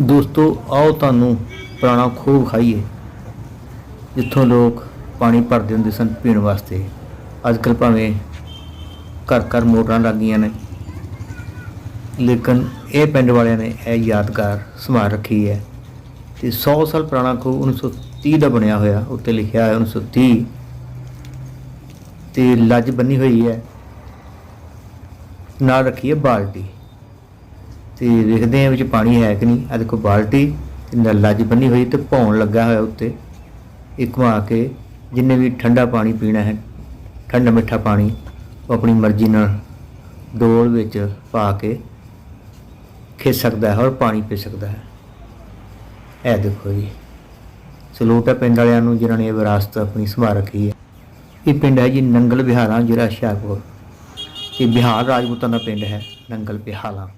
ਦੋਸਤੋ, ਆਓ ਤੁਹਾਨੂੰ ਪੁਰਾਣਾ ਖੂਹ ਖਾਈਏ, ਜਿੱਥੋਂ ਲੋਕ ਪਾਣੀ ਭਰਦੇ ਹੁੰਦੇ ਸਨ ਪੀਣ ਵਾਸਤੇ। ਅੱਜ ਕੱਲ੍ਹ ਭਾਵੇਂ ਘਰ ਘਰ ਮੋਟਰਾਂ ਲੱਗ ਗਈਆਂ ਨੇ, ਲੇਕਿਨ ਇਹ ਪਿੰਡ ਵਾਲਿਆਂ ਨੇ ਇਹ ਯਾਦਗਾਰ ਸੰਭਾਲ ਰੱਖੀ ਹੈ ਤੇ 100 ਸਾਲ ਪੁਰਾਣਾ ਖੂਹ 1930 ਦਾ ਬਣਿਆ ਹੋਇਆ, ਉੱਤੇ ਲਿਖਿਆ ਹੈ 1930 ਤੇ ਲੱਜ ਬੰਨੀ ਹੋਈ ਹੈ, ਨਾਲ ਰੱਖੀ ਹੈ ਬਾਲਟੀ। ਤੇ ਵੇਖਦੇ ਆ ਵਿੱਚ ਪਾਣੀ ਹੈ ਕਿ ਨਹੀਂ ਆ ਦੇਖੋ ਬਾਲਟੀ ਤੇ ਨਾਲ ਲੱਜ ਬੰਨੀ ਹੋਈ ਤੇ ਭੌਣ ਲੱਗਾ ਹੋਇਆ ਉੱਤੇ। ਇਹ ਘੁਮਾ ਕੇ ਜਿੰਨੇ ਵੀ ਠੰਡਾ ਪਾਣੀ ਪੀਣਾ ਹੈ, ਠੰਡਾ ਮਿੱਠਾ ਪਾਣੀ, ਉਹ ਆਪਣੀ ਮਰਜ਼ੀ ਨਾਲ ਡੋਲ ਵਿੱਚ ਪਾ ਕੇ ਖੇ ਸਕਦਾ ਹੈ ਔਰ ਪਾਣੀ ਪੀ ਸਕਦਾ ਹੈ। ਇਹ ਦੇਖੋ ਜੀ। ਸਲੂਟ ਹੈ ਪਿੰਡ ਵਾਲਿਆਂ ਨੂੰ, ਜਿਨ੍ਹਾਂ ਨੇ ਇਹ ਵਿਰਾਸਤ ਆਪਣੀ ਸੰਭਾਲ ਰੱਖੀ ਹੈ। ਇਹ ਪਿੰਡ ਹੈ ਜੀ ਨੰਗਲ ਬਿਹਾਰਾਂ ਜ਼ਿਲ੍ਹਾ ਹੁਸ਼ਿਆਰਪੁਰ। ਇਹ ਬਿਹਾਰ ਰਾਜਪੂਤਾਂ ਦਾ ਪਿੰਡ ਹੈ, ਨੰਗਲ ਬਿਹਾਰਾਂ